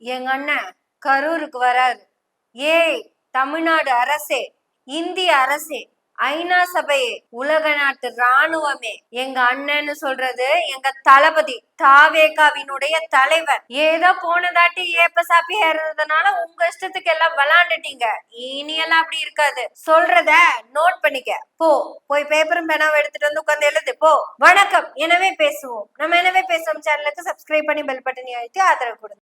எங்க அண்ணன் கரூருக்கு வராரு. ஏய் தமிழ்நாடு அரசே இந்திய அரசே ஐநா சபையே உலக நாட்டு ராணுவமே எங்க அண்ணன்னு சொல்றது எங்க தளபதி தாவேகாவினுடைய தலைவர். ஏதோ போனதாட்டி ஏப்ப சாப்பி ஏறதுனால உங்க இஷ்டத்துக்கு எல்லாம் விளாண்டுட்டீங்க. இனியெல்லாம் அப்படி இருக்காது. சொல்றத நோட் பண்ணிக்க. போ போய் பேப்பரும் பேனாவும் எடுத்துட்டு வந்து உட்காந்து எழுது. போ வணக்கம். எனவே பேசுவோம். நம்ம எனவே பேசுவோம். சேனலுக்கு சப்ஸ்கிரைப் பண்ணி பெல் பட்டனி ஆயிட்டு ஆதரவு கொடுங்க.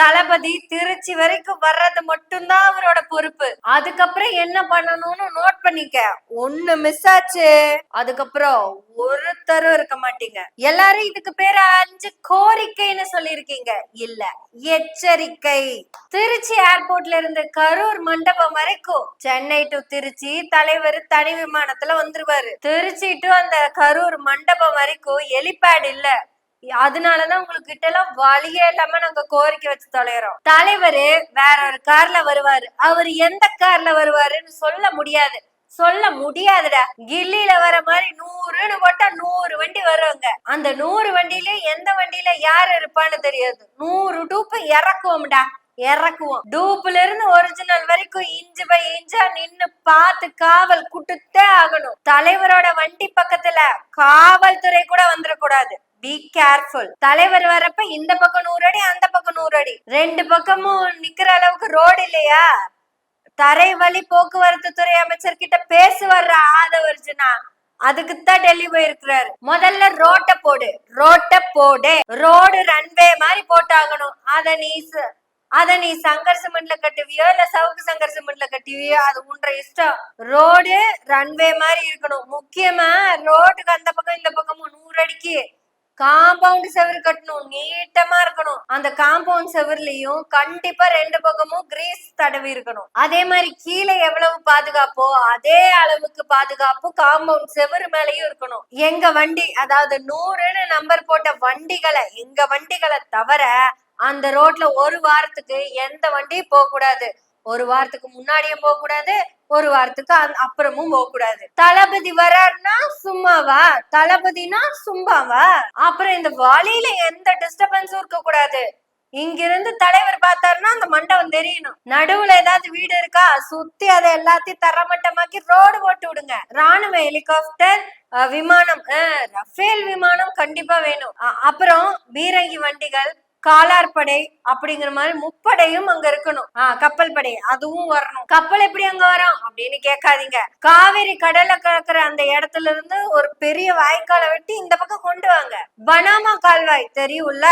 தளபதி திருச்சி வரைக்கும் வர்றது மட்டும்தான் அவரோட பொறுப்பு. அதுக்கப்புறம் என்ன பண்ணணும்னு நோட் பண்ணிக்க. ஒண்ணு மிஸ் ஆச்சு. அதுக்கப்புறம் ஒருத்தரும் இருக்க மாட்டீங்க. எல்லாரும் இதுக்கு பேரு அஞ்சு கோரிக்கைன்னு சொல்லியிருக்கீங்க. இல்ல எச்சரிக்கை. திருச்சி ஏர்போர்ட்ல இருந்து கரூர் மண்டபம் வரைக்கும் சென்னை டு திருச்சி தலைவர் தனி விமானத்துல வந்துருவாரு. திருச்சி டு அந்த கரூர் மண்டபம் வரைக்கும் ஹெலிபேட் இல்ல. அதனாலதான் உங்களுக்கு கிட்ட எல்லாம் வழியே இல்லாம நாங்க கோரிக்கை வச்சு தொலைறோம். தலைவரு வேற ஒரு கார்ல வருவாரு. அவர் எந்த கார்ல வருவாருன்னு சொல்ல முடியாது. சொல்ல முடியாதுடா. கில்லில வர மாதிரி நூறுன்னு போட்டா நூறு வண்டி வருவாங்க அந்த நூறு வண்டியில எந்த வண்டியில யார் இருப்பான்னு தெரியாது. நூறு டூப்பு இறக்குவோம்டா. இறக்குவோம். டூப்ல இருந்து ஒரிஜினல் வரைக்கும் இஞ்சு பை இஞ்சா நின்னு பார்த்து காவல் குட்டுத்தே ஆகணும். தலைவரோட வண்டி பக்கத்துல காவல்துறை கூட வந்துடக்கூடாது பி கேர்ஃபுல் தலைவர் வரப்ப இந்த பக்கம் நூறு அடி அந்த பக்கம் நூறு அடி. ரெண்டு பக்கமும் நிக்கிற அளவுக்கு ரோடு இல்லையா? தரை வழி போக்குவரத்து துறை அமைச்சர் கிட்ட பேசுவார் ஆதவர்ஜுனா? அதுக்குத்தான் டெல்லி போயிருக்கிறாரு. முதல்ல ரோட்ட போடு. ரோட்ட போடு. ரோடு ரன்வே மாதிரி போட்டாகணும். அத நீ அத நீ சங்கர் சிமெண்ட்ல கட்டுவியோ இல்ல சவுக்கு சங்கர் சிமெண்ட்ல கட்டுவியோ அது உன்ற இஷ்டம். ரோடு ரன்வே மாதிரி இருக்கணும். முக்கியமா ரோட்டுக்கு அந்த பக்கம் இந்த பக்கமும் நூறு அடிக்கு. காம்பவுண்ட் செவுரு கட்டணும் நீட்டமா இருக்கணும். அந்த காம்பவுண்ட் செவர்லயும் கண்டிப்பா ரெண்டு பக்கமும் கிரீஸ் தடவி இருக்கணும். அதே மாதிரி கீழே எவ்வளவு பாதுகாப்போ அதே அளவுக்கு பாதுகாப்பு காம்பவுண்ட் செவுரு மேலயும் இருக்கணும். எங்க வண்டி அதாவது நூறுன்னு நம்பர் போட்ட வண்டிகளை எங்க வண்டிகளை தவிர அந்த ரோட்ல ஒரு வாரத்துக்கு எந்த வண்டியும் போக கூடாது ஒரு வாரத்துக்கு முன்னாடியும் போக கூடாது ஒரு வாரத்துக்கு அப்புறமும் போக கூடாது தளபதி வரார்னா சும்மாவா? தளபதினா சும்மாவா? அப்புறம் இந்த வழியில எந்த டிஸ்டர்பன்ஸும் இருக்க கூடாது இங்கிருந்து தலைவர் பார்த்தாருன்னா அந்த மண்டபம் தெரியணும். நடுவுல ஏதாவது வீடு இருக்கா? சுத்தி அதை எல்லாத்தையும் தரமட்டமாக்கி ரோடு போட்டு விடுங்க. ராணுவ ஹெலிகாப்டர் விமானம் ரஃபேல் விமானம் கண்டிப்பா வேணும். அப்புறம் பீரங்கி வண்டிகள் காலார்படை அப்படிங்கிற மாதிரி முப்படையும் அங்க இருக்கணும். ஆஹ் கப்பல் படை அதுவும் வரணும். கப்பல் எப்படி அங்க வரும் அப்படின்னு கேட்காதீங்க. காவேரி கடல்ல கலக்கிற அந்த இடத்துல இருந்து ஒரு பெரிய வாய்க்காலை வெட்டி இந்த பக்கம் கொண்டு வாங்க. பனாமா கால்வாய் தெரியும்ல?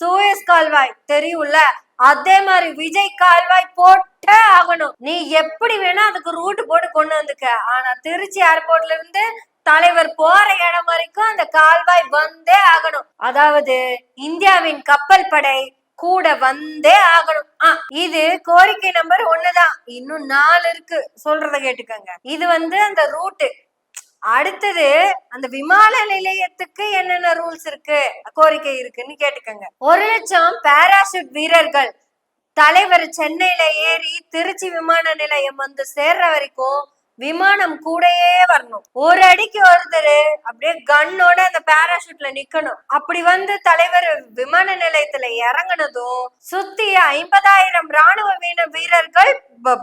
சூயஸ் கால்வாய் தெரியும்ல? அதே மாதிரி விஜய் கால்வாய் போட்டே ஆகணும். நீ எப்படி வேணா அதுக்கு ரூட் போட்டு கொண்டு வந்துக்க. ஆனா திருச்சி ஏர்போர்ட்ல இருந்து தலைவர் போற இடம் வரைக்கும் அந்த கால்வாய் வந்தே ஆகணும். அதாவது இந்தியாவின் கப்பல் படை கூட வந்தே ஆகணும். ஆ, இது கோரிக்கை நம்பர் ஒண்ணுதான். இன்னும் நாலு இருக்கு. சொல்றத கேட்டுக்கோங்க. இது வந்து அந்த ரூட்டு. அடுத்தது அந்த விமான நிலையத்துக்கு என்னென்ன ரூல்ஸ் இருக்கு? கோரிக்கை இருக்குன்னு கேட்டுக்கோங்க. ஒரு லட்சம் பாராசூட் வீரர்கள் தலைவர் சென்னையில ஏறி திருச்சி விமான நிலையம் வந்து சேர்ற வரைக்கும் விமானம் கூடயே வரணும். ஒரு அடிக்கு ஒருத்தர் அப்படியே கன்னோட அந்த பாராஷூட்ல நிக்கணும். அப்படி வந்து தலைவர் விமான நிலையத்துல இறங்குனதும் சுத்தி ஐம்பதாயிரம் ராணுவ வீண வீரர்கள்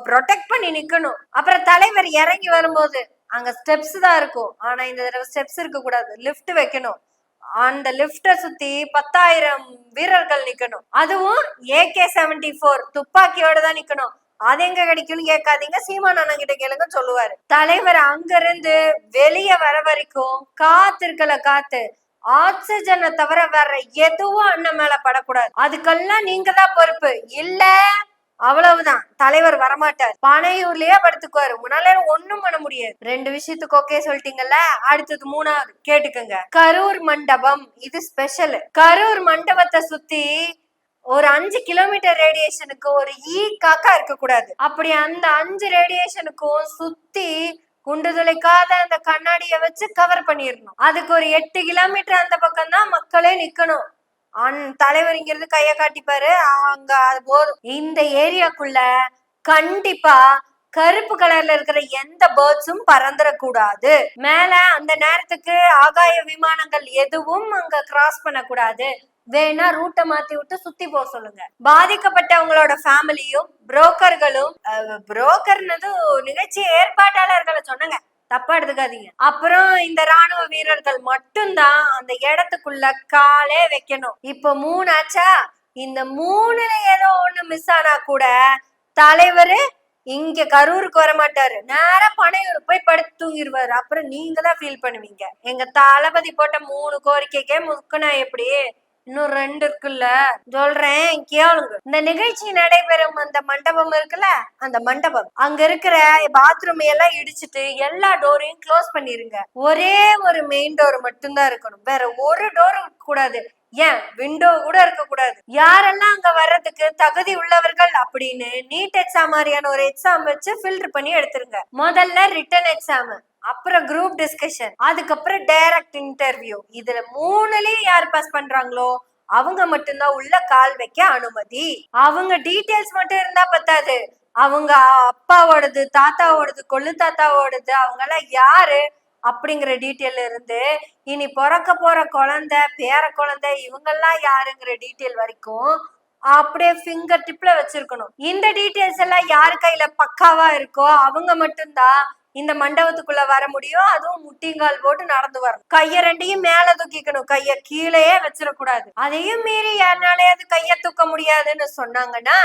ப்ரொடெக்ட் பண்ணி நிக்கணும். அப்புறம் தலைவர் இறங்கி வரும்போது அங்க ஸ்டெப்ஸ் தான் இருக்கும். ஆனா இந்த தடவை ஸ்டெப்ஸ் இருக்க கூடாது. லிஃப்ட் வைக்கணும். அந்த லிப்ட சுத்தி பத்தாயிரம் வீரர்கள் நிக்கணும். அதுவும் ஏகே செவன்டி ஃபோர் துப்பாக்கியோட தான் நிக்கணும். அது எங்க கிடைக்கும்னு கேட்காதீங்க. சீமான் அண்ணன் கிட்ட கேளுங்க சொல்லுவாரு. தலைவர் அங்க இருந்து வெளிய வர வரைக்கும் காத்து. இருக்கல காத்து ஆக்சிஜனை தவிர வேற எதுவும் அண்ணன் மேல படக்கூடாது. அதுக்கெல்லாம் நீங்க தான் பொறுப்பு. இல்ல அவ்வளவுதான். தலைவர் வரமாட்டார். பனையூர்லயே படுத்துக்குவாரு. உன்னால ஒண்ணும் பண்ண முடியாது. ரெண்டு விஷயத்துக்கு ஓகே சொல்லிட்டீங்கல்ல? அடுத்தது மூணாவது. கேட்டுக்கங்க. கரூர் மண்டபம் இது ஸ்பெஷல் கரூர் மண்டபத்தை சுத்தி ஒரு அஞ்சு கிலோமீட்டர் ரேடியேஷனுக்கு ஒரு ஈ காக்கா இருக்க கூடாது அப்படி அந்த அஞ்சு ரேடியேஷனுக்கும் சுத்தி குண்டு துளைக்காத அந்த கண்ணாடிய வச்சு கவர் பண்ணிடணும் அதுக்கு ஒரு எட்டு கிலோமீட்டர் அந்த பக்கம் தான் மக்களே நிக்கணும். அந் தலைவர் இங்கிருந்து கைய காட்டிப்பாரு. அங்க அது போதும். இந்த ஏரியாக்குள்ள கண்டிப்பா கருப்பு கலர்ல இருக்கிற எந்த பேர்ட்ஸும் பறந்துடக்கூடாது மேல அந்த நேரத்துக்கு ஆகாய விமானங்கள் எதுவும் அங்க கிராஸ் பண்ணக்கூடாது. வேணா ரூட்டை மாத்தி விட்டு சுத்தி போக சொல்லுங்க. பாதிக்கப்பட்டவங்களோட ஃபேமிலியும் புரோக்கர்களும் புரோக்கர்னது நிகழ்ச்சி ஏற்பாட்டாளர்களை சொன்னங்க. தப்பா எடுத்துக்காதீங்க. அப்புறம் இந்த ராணுவ வீரர்கள் மட்டும்தான் அந்த இடத்துக்குள்ள காலே வைக்கணும். இப்ப மூணு ஆச்சா? இந்த மூணுல ஏதோ ஒண்ணு மிஸ் ஆனா கூட தலைவரு இங்க கரூருக்கு வர மாட்டாரு நேரம் பனையூர் போய் படுத்து தூங்கிடுவாரு அப்புறம் நீங்க தான் ஃபீல் பண்ணுவீங்க. எங்க தளபதி போட்ட மூணு கோரிக்கைக்கே முக்குனா எப்படி? இன்னும் ரெண்டு இருக்குல்ல? சொல்றேன் கேளுங்க. இந்த நிகழ்ச்சி நடைபெறும் அந்த மண்டபம் இருக்குல்ல? அந்த மண்டபம். அங்க இருக்கிற பாத்ரூம் எல்லாம் இடிச்சிட்டு எல்லா டோரையும் க்ளோஸ் பண்ணிருங்க. ஒரே ஒரு மெயின் டோர் மட்டும்தான் இருக்கணும். வேற ஒரு டோர் கூடாது ஏன்? விண்டோ கூட இருக்க கூடாது யாரெல்லாம் அங்க வர்றதுக்கு தகுதி உள்ளவர்கள் அப்படின்னு நீட் எக்ஸாம் மாதிரியான ஒரு எக்ஸாம் வச்சு ஃபில்டர் பண்ணி எடுத்துருங்க. முதல்ல ரிட்டன் எக்ஸாம் அப்புறம் குரூப் டிஸ்கஷன் அதுக்கப்புறம் டைரக்ட் இன்டர்வியூ இதுல மூணுலயும் யார் பாஸ் பண்றாங்களோ அவங்க மட்டும்தான் உள்ள கால் வைக்க அனுமதி. அவங்க டீட்டெயில்ஸ் மட்டும் இருந்தா பத்தாது. அவங்க அப்பாவோடது தாத்தாவோடது கொள்ளு தாத்தாவோடது அவங்க எல்லாம் யாரு அப்படிங்கிற டீட்டெயில் இருந்து இனி பிறக்க போற குழந்தை பேர குழந்தை இவங்கெல்லாம் யாருங்கிற டீட்டெயில் வரைக்கும் அப்படியே ஃபிங்கர் டிப்ல வச்சிருக்கணும். இந்த டீட்டெயில்ஸ் எல்லாம் யார் கையில பக்காவா இருக்கோ அவங்க மட்டும்தான் இந்த மண்டபத்துக்குள்ள வர முடியும் அதுவும் முட்டிங்கால் போட்டு நடந்து வரணும். கைய ரெண்டையும் மேல தூக்கிக்கணும். கைய கீழேயே வச்சிடக்கூடாது. அதையும் மீறி யாருனாலையாவது கைய தூக்க முடியாதுன்னு சொன்னாங்கன்னா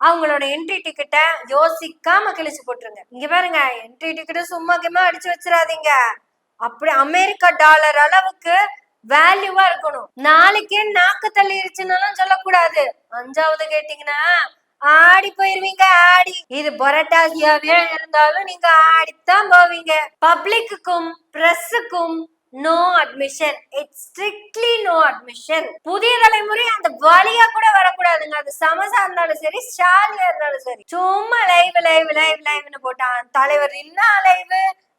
அவங்களோட என்ட்ரி டிக்கெட்டை யோசிக்காம கிழிச்சு போட்டுருங்க. இங்க பாருங்க என்ட்ரி டிக்கெட் சும்மா கிமா அடிச்சு வச்சிடாதீங்க. அப்படி அமெரிக்கா டாலர் அளவுக்கு வேல்யூவா இருக்கணும். நாளைக்கே நாக்கு தள்ளிருச்சுன்னாலும் சொல்லக்கூடாது. அஞ்சாவது கேட்டீங்கன்னா ஆடி போயிருவீங்க ஆடி. இது பொரட்டாசியாவே இருந்தாலும் நீங்க ஆடித்தான் போவீங்க. பப்ளிக்குக்கும் பிரஸுக்கும் no admission it's strictly no admission Puthiya Thalaimurai அந்த வழியா கூட வரக்கூடாதுங்க. அது சமசா இருந்தாலும் சரி ஸ்டாலியா இருந்தாலும் சரி. சும்மா லைவ் லைவ் லைவ் லைவ்னு போட்டான் தலைவர் இன்னும் லைவ்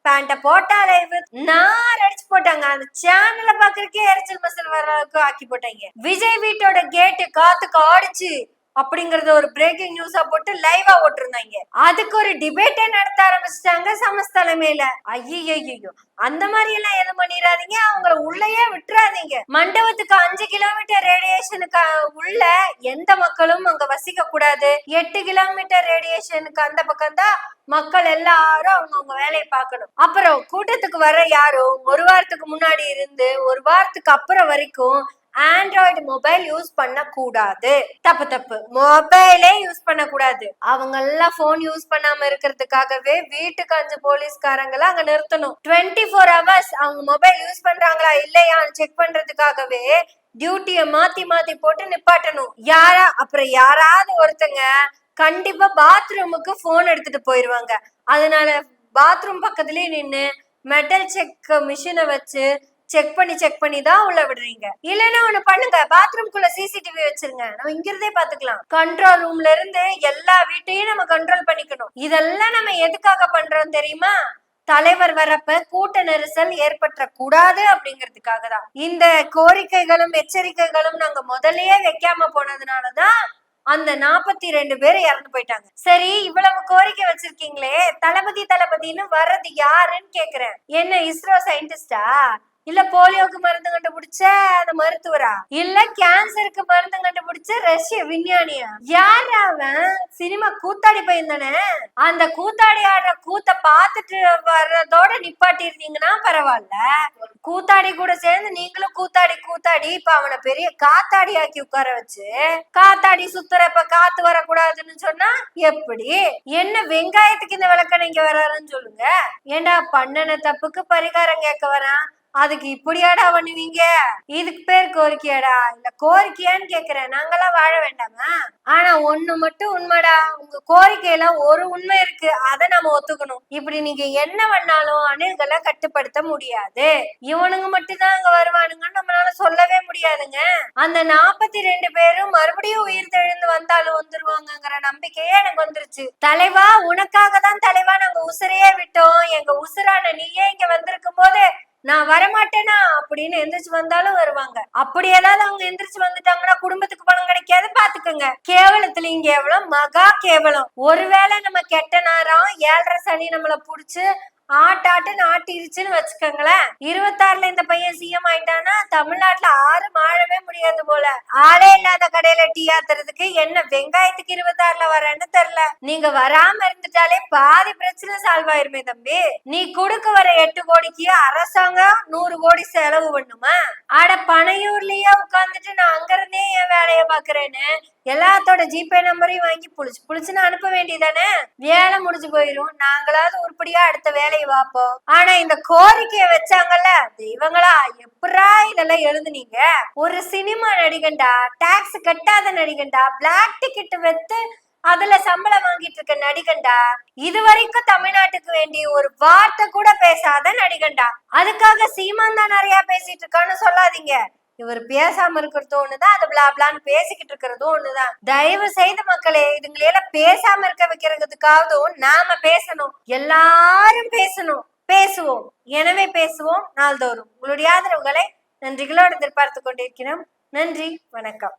பேண்ட போட்டா லைவ் நார் அடிச்சு போட்டாங்க. அந்த சேனல பாக்குறதுக்கே எரிச்சல் மசல் வர அளவுக்கு ஆக்கி போட்டாங்க. விஜய் வீட்டோட கேட்டு காத்துக்கு ஆடிச்சு. அப்படிங்கறத ஒரு பிரேக்கிங் நியூஸா போட்டு லைவா ஓட்டிருந்தாங்க அதுக்கு ஒரு டிபேட்டே நடத்த ஆரம்பிச்சிட்டாங்க சமஸ் தலைமையில. ஐயோ அந்த மாதிரி எல்லாம் எதுவும் பண்ணிடாதீங்க அவங்கள உள்ளயே விட்டுறாதீங்க. மண்டபத்துக்கு அஞ்சு கிலோமீட்டர் ரேடியேஷனுக்கு உள்ள எந்த மக்களும் அங்க வசிக்க கூடாது. எட்டு கிலோமீட்டர் ரேடியேஷனுக்கு அந்த பக்கம் தான் மக்கள் எல்லாரும் அவங்க அவங்க வேலையை பார்க்கணும். அப்புறம் கூட்டத்துக்கு வர யாரும் ஒரு வாரத்துக்கு முன்னாடி இருந்து ஒரு வாரத்துக்கு அப்புறம் வரைக்கும் ஆண்ட்ராய்டு மொபைல் யூஸ் பண்ணக்கூடாது. தப்பு தப்பு. மொபைலே யூஸ் பண்ணக்கூடாது. அவங்க எல்லாம் போன் யூஸ் பண்ணாம இருக்கிறதுக்காகவே வீட்டுக்கு அஞ்சு போலீஸ்காரங்களை அங்க நிறுத்தணும். டுவெண்ட்டி ஃபோர் ஹவர்ஸ் அவங்க மொபைல் யூஸ் பண்றாங்களா இல்லையான்னு செக் பண்றதுக்காகவே டியூட்டிய மாத்தி மாத்தி போட்டு நிப்பாட்டணும். யாரா அப்புறம் யாராவது ஒருத்தங்க கண்டிப்பா பாத்ரூமுக்கு போன் எடுத்துட்டு போயிருவாங்க. அதனால பாத்ரூம் பக்கத்துலயே நின்று மெட்டல் செக் மிஷினை வச்சு செக் பண்ணி செக் பண்ணி தான் உள்ள விடுறீங்க. இல்லைன்னா ஒண்ணு பண்ணுங்க. பாத்ரூம்குள்ள சிசிடிவி வச்சிருங்க. நம்ம இங்க இருந்தே பாத்துக்கலாம் கண்ட்ரோல் ரூம்ல இருந்து எல்லா வீட்டையும் நம்ம கண்ட்ரோல் பண்ணிக்கணும். இதெல்லாம் நம்ம எதுக்காக பண்றோம் தெரியுமா? தலைவர் வரப்ப கூட்ட நெரிசல் ஏற்பட்ட கூடாது அப்படிங்கிறதுக்காக தான். இந்த கோரிக்கைகளும் எச்சரிக்கைகளும் நாங்க முதல்லயே வைக்காம போனதுனாலதான் அந்த நாற்பத்தி ரெண்டு பேர் இறந்து போயிட்டாங்க. சரி இவ்வளவு கோரிக்கை வச்சிருக்கீங்களே. தளபதி தளபதின்னு வர்றது யாருன்னு கேக்குறேன். என்ன இஸ்ரோ சயின்டிஸ்டா இல்ல போலியோக்கு மருந்து கண்டுபிடிச்ச அந்த மருத்துவரா? இல்ல கேன்சருக்கு மருந்து கண்டுபிடிச்ச ரஷ்ய விஞ்ஞானியா? யார் அவன்? சினிமா கூத்தாடி பையன் அந்த கூத்தாடி ஆடுற கூத்த பாத்துட்டு வர்றதோட நிப்பாட்டி இருந்தீங்கன்னா பரவாயில்ல. கூத்தாடி கூட சேர்ந்து நீங்களும் கூத்தாடி கூத்தாடி இப்ப அவனை பெரிய காத்தாடி ஆக்கி உட்கார வச்சு காத்தாடி சுத்துறப்ப காத்து வரக்கூடாதுன்னு சொன்னா எப்படி? என்ன வெங்காயத்துக்கு இந்த விளக்கணை இங்க வர்றாருன்னு சொல்லுங்க. ஏண்டா பண்ணன தப்புக்கு பரிகாரம் கேட்க வரான்? அதுக்கு இப்படியாடா பண்ணுவீங்க? இதுக்கு பேர் கோரிக்கையாடா. இல்ல கோரிக்கையான்னு கேக்குறேன். நாங்கெல்லாம் வாழ வேண்டாமா? ஆனா ஒண்ணு மட்டும் உண்மைடா. உங்க கோரிக்கையில ஒரு உண்மை இருக்கு. அதை நம்ம ஒத்துக்கணும். இப்படி நீங்க என்ன பண்ணாலும் அணில்களை கட்டுப்படுத்த முடியாது. இவனுங்க மட்டும் தான் அங்க வருவானுங்கன்னு நம்மளால சொல்லவே முடியாதுங்க. அந்த நாற்பத்தி ரெண்டு பேரும் மறுபடியும் உயிர் தெழுந்து வந்தாலும் வந்துருவாங்கங்கிற நம்பிக்கையே எனக்கு வந்துருச்சு. தலைவா உனக்காக தான் தலைவா நாங்க உசுரையே விட்டோம். எங்க உசுரான நீயே இங்க வந்திருக்கும் போது நான் வரமாட்டேனா? அப்படின்னு எந்திரிச்சு வந்தாலும் வருவாங்க. அப்படி ஏதாவது அவங்க எந்திரிச்சு வந்துட்டாங்கன்னா குடும்பத்துக்கு பணம் கிடைக்காது பாத்துக்கோங்க. கேவலத்துல இங்க எவ்வளவு? மகா கேவலம். ஒருவேளை நம்ம கெட்ட நேரம் ஏழரை சனி நம்மள புடிச்சு ஆட்டாட்டுன்னு ஆட்டிருச்சுன்னு வச்சுக்கோங்களேன். இருபத்தாறுல இந்த பையன் சிஎம் ஆயிட்டானா தமிழ்நாட்டுல ஆறு மாழவே முடியாது போல. ஆளே இல்லாத கடையில டீ ஆத்துறதுக்கு என்ன வெங்காயத்துக்கு இருபத்தாறுல வரேன்னு தெரியல நீங்க வராம இருந்துட்டாலே பாதி பிரச்சனை சால்வ் ஆயிருமே தம்பி. நீ கொடுக்க வர எட்டு கோடிக்கு அரசாங்கம் நூறு கோடி செலவு பண்ணுமா? ஆட பனையூர்லயே உட்காந்துட்டு நான் அங்க இருந்தே என் வேலையை பாக்குறேன்னு எல்லாத்தோட ஜிபே நம்பரையும் வாங்கி புளிச்சு புளிச்சுன்னு அனுப்ப வேண்டியதானே? வேலை முடிஞ்சு போயிரும். நாங்களாவது உருப்படியா அடுத்த வேலையை பார்ப்போம். ஆனா இந்த கோரிக்கையை வச்சாங்கல்ல தெய்வங்களா எப்படா இதெல்லாம் எழுதுனீங்க? ஒரு சினிமா நடிகன்டா டாக்ஸ் கட்டாத நடிகன்டா பிளாக் டிக்கெட் வைத்து அதுல சம்பளம் வாங்கிட்டு இருக்க நடிகன்டா இது வரைக்கும் தமிழ்நாட்டுக்கு வேண்டிய ஒரு வார்த்தை கூட பேசாத நடிகன்டா. அதுக்காக சீமான் தான் நிறைய பேசிட்டு இருக்கான்னு சொல்லாதீங்க. இவர் பேசாம இருக்கிறதும் ஒண்ணுதான் அது பிளா பிளான்னு பேசிக்கிட்டு இருக்கிறதும் ஒண்ணுதான். தயவு செய்து மக்களே இதுங்களையெல்லாம் பேசாம இருக்க வைக்கிறதுக்காவதும் நாம பேசணும். எல்லாரும் பேசணும். பேசுவோம். எனவே பேசுவோம் நாள்தோறும். உங்களுடைய ஆதரவுகளை நன்றிகளோடு எதிர்பார்த்து கொண்டிருக்கிறோம். நன்றி வணக்கம்.